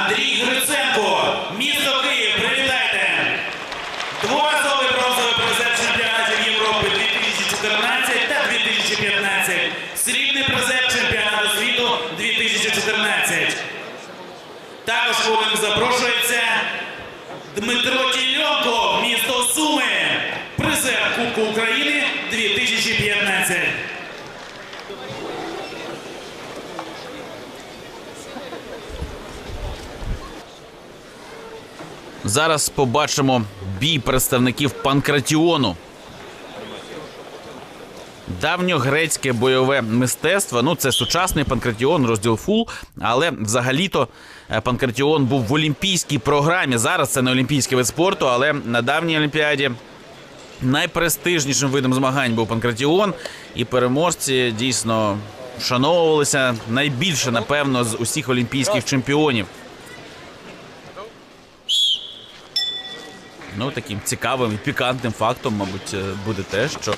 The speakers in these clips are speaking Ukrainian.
Андрій Гриценко, місто Київ. Привітайте! Дворазовий бронзовий призер чемпіонатів Європи 2014 та 2015. Срібний призер чемпіонату світу 2014. Також у запрошується Дмитро Тільонко, місто Суми, призер Кубку України 2015. Зараз побачимо бій представників Панкратіону. Давньогрецьке бойове мистецтво. Ну, це сучасний Панкратіон, розділ фул. Але взагалі-то е, Панкратіон був в олімпійській програмі. Зараз це не олімпійський вид спорту, але на давній олімпіаді найпрестижнішим видом змагань був Панкратіон. І переможці дійсно вшановувалися найбільше, напевно, з усіх олімпійських чемпіонів. Ну, таким цікавим і пікантним фактом, мабуть, е, буде те, що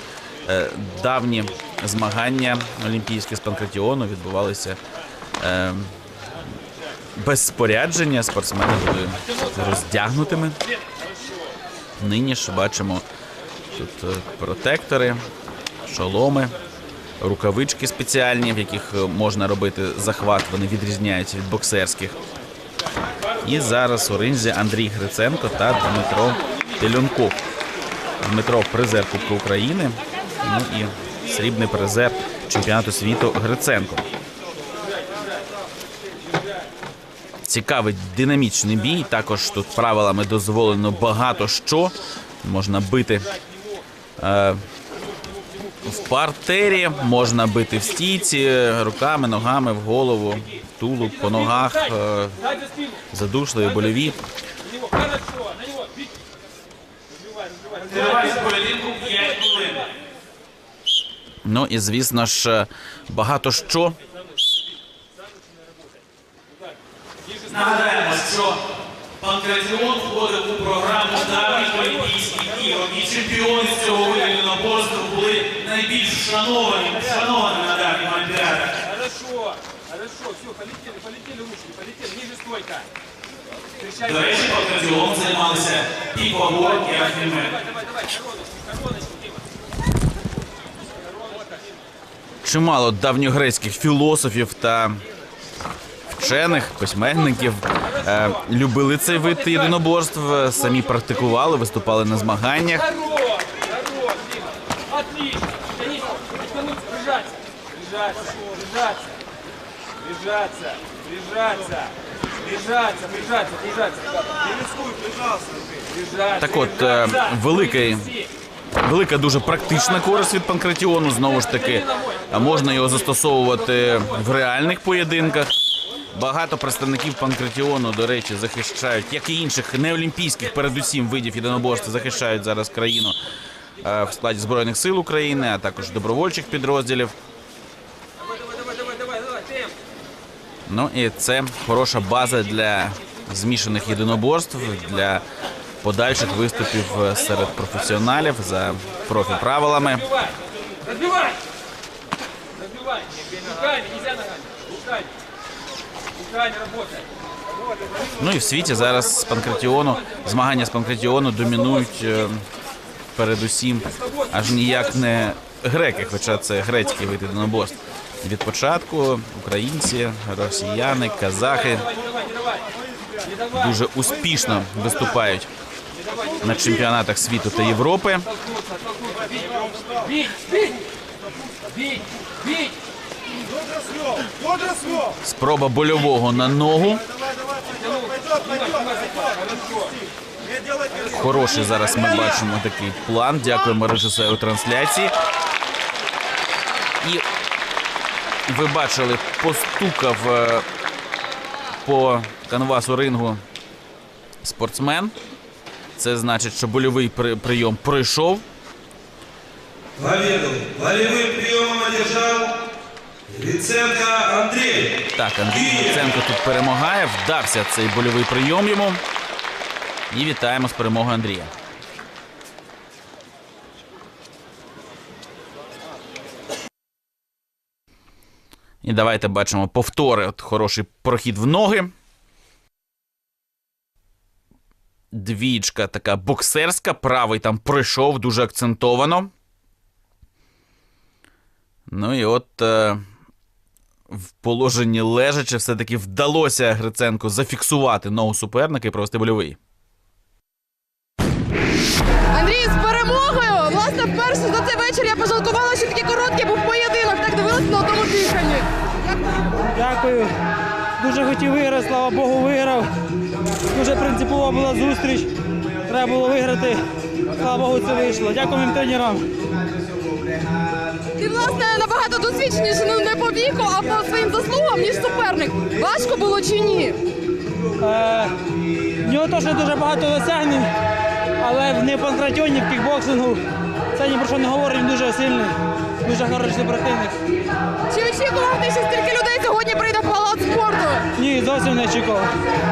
е, давні змагання олімпійські з Панкратіону відбувалися е, без спорядження. Спортсмени були роздягнутими. Нині ж бачимо тут протектори, шоломи, рукавички спеціальні, в яких можна робити захват, вони відрізняються від боксерських. І зараз у ринзі Андрій Гриценко та Дмитро Теленков. Дмитро призер Кубку України. Ну і срібний призер чемпіонату світу Гриценко. Цікавий динамічний бій. Також тут правилами дозволено багато що. Можна бити е, в партері, можна бити в стійці, руками, ногами, в голову, в тулуб, по ногах. Е, задушливі, больові. Хорошо, на него, бить. Разбивай, разбивай, разбивай. Тривалість поєдинку 5 хвилин. Ну і звісно ж, багато що. Нагадаємо, що Панкратіон входив у програму давніх Олімпійських ігор. І чемпіони з цього виду единоборства були найбільш шановані, шановані на давніх олімпіадах. Хорошо, хорошо, все, полетели, полетели ручки, полетели, ниже стойка. До речі, Панкратіон займалися і давай, давай, короночку, короночку, Чимало давньогрецьких філософів та вчених, письменників е, любили цей вид єдиноборств, е, самі практикували, виступали на змаганнях. Прижаться. Прижаться, прижаться. Прижаться, прижаться. Не рискуй. Прижаться. Так от, е, великий Велика дуже практична користь від панкратіону. Знову ж таки, можна його застосовувати в реальних поєдинках. Багато представників панкратіону, до речі, захищають, як і інших неолімпійських, передусім видів єдиноборства, захищають зараз країну е, в складі Збройних сил України, а також добровольчих підрозділів. Ну і це хороша база для змішаних єдиноборств, для подальших виступів серед професіоналів за профі-правилами. Разбивай! Разбивай! Разбивай! Руками, нельзя ногами. Руками. Ну і в світі зараз з панкратіону змагання з панкратіону домінують е, передусім аж ніяк не греки, хоча це грецький вид єдиноборств. Від початку українці, росіяни, казахи дуже успішно виступають на чемпіонатах світу та Європи. Бить, бить, бить, бить. Спроба больового на ногу. Хороший зараз ми бачимо такий план. Дякуємо режисеру трансляції. І ви бачили, постукав е, по канвасу рингу спортсмен. Це значить, що больовий прийом пройшов. Победу волевым приемом одержал Гриценко Андрей. Так, Андрій Гриценко тут перемагає. Вдався цей больовий прийом йому. І вітаємо з перемогою Андрія. І давайте бачимо повтори. От хороший прохід в ноги. двічка така боксерська, правий там пройшов дуже акцентовано. Ну і от е, в положенні лежачи все-таки вдалося Гриценку зафіксувати ногу суперника і провести больовий. Андрій, з перемогою! Власне, вперше за цей вечір я пожалкувала, що такий короткий був поєдинок. Так дивилась на одному диханні. Дякую. Дуже хотів виграти, слава Богу, виграв. Дуже принципова була зустріч. Треба було виграти. Слава Богу, це вийшло. Дякую моїм тренерам. Ти, власне, набагато досвідченіший ну, віку, а по своїм заслугам, ніж суперник. Важко було чи ні? Е, в нього теж дуже багато досягнень, але в панкратіоні, в кікбоксингу. Це ні про що не говорить, він дуже сильний, дуже хороший супротивник. Чи очікував ти, що стільки людей сьогодні прийде в палац спорту? Ні, зовсім не очікував.